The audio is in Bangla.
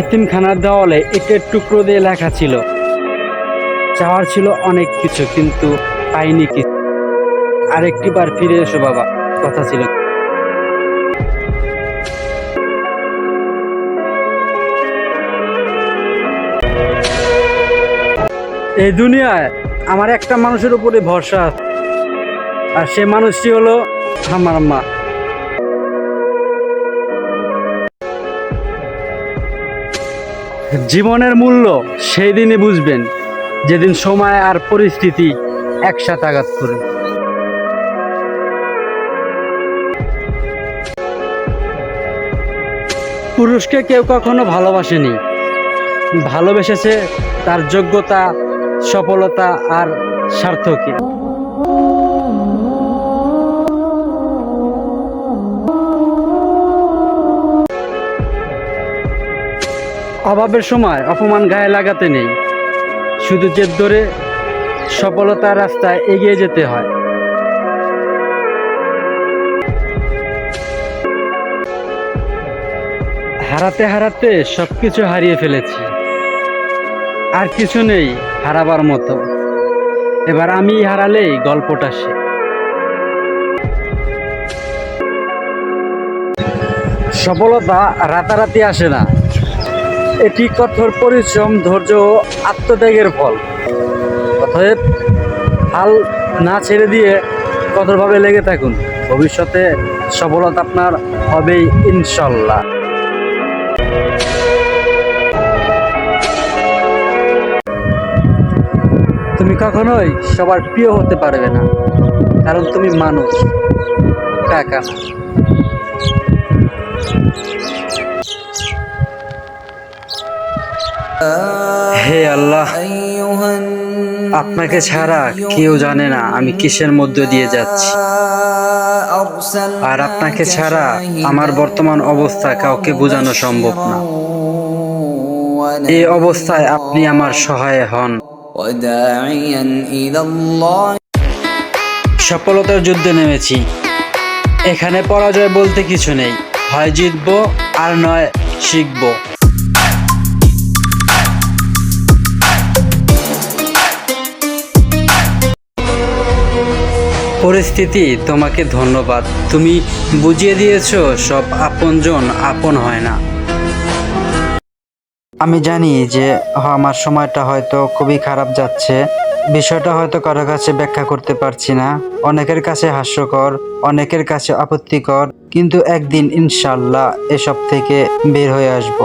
এতিমখানার দেওয়ালে ইটের টুকরো দিয়ে লেখা ছিল। চাওয়ার ছিল অনেক কিছু, কিন্তু পাইনি কিছু আরেকটি বার ফিরে এসো বাবা, কথা ছিল। এই দুনিয়ায় আমার একটা মানুষের উপরে ভরসা আর সে মানুষটি হলো আমার মা। জীবনের মূল্য সেই দিনই বুঝবেন, যেদিন সময় আর পরিস্থিতি একসাথে আঘাত করে। পুরুষকে কেউ কখনো ভালোবাসেনি। ভালোবেসেছে তার যোগ্যতা, সফলতা আর স্বার্থকে। অভাবের সময় অপমান গায়ে লাগাতে নেই। শুধু জেদ ধরে সফলতার রাস্তায় এগিয়ে যেতে হয়। হারাতে হারাতে সব কিছু হারিয়ে ফেলেছি। আর কিছু নেই হারাবার মতো। এবার আমি হারালেই গল্পটা সে। সফলতা রাতারাতি আসে না। এটি কঠোর পরিশ্রম, ধৈর্য আত্মত্যাগের ফল। অতএব হাল না ছেড়ে দিয়ে কঠোরভাবে লেগে থাকুন। ভবিষ্যতে সফলতা আপনার হবেই, ইনশাল্লাহ। তুমি কখনোই সবার প্রিয় হতে পারবে না, কারণ তুমি মানুষ, টাকা না। হে আল্লাহ, আপনাকে ছাড়া কেউ জানে না আমি কিসের মধ্যে দিয়ে যাচ্ছি। আর আপনাকে ছাড়া আমার বর্তমান অবস্থা কাউকে বোঝানো সম্ভব না। এই অবস্থায় আপনি আমার সহায় হন। সফলতার যুদ্ধে নেমেছি। এখানে পরাজয় বলতে কিছু নেই। হয় জিতব আর নয় শিখব। পরিস্থিতি, তোমাকে ধন্যবাদ। তুমি বুঝিয়ে দিয়েছ, সব আপনজন আপন হয় না। আমি জানি যে আমার সময়টা হয়তো খুবই খারাপ যাচ্ছে। বিষয়টা হয়তো কারও কাছে ব্যাখ্যা করতে পারছি না। অনেকের কাছে হাস্যকর, অনেকের কাছে আপত্তিকর। কিন্তু একদিন ইনশাল্লাহ এসব থেকে বের হয়ে আসব।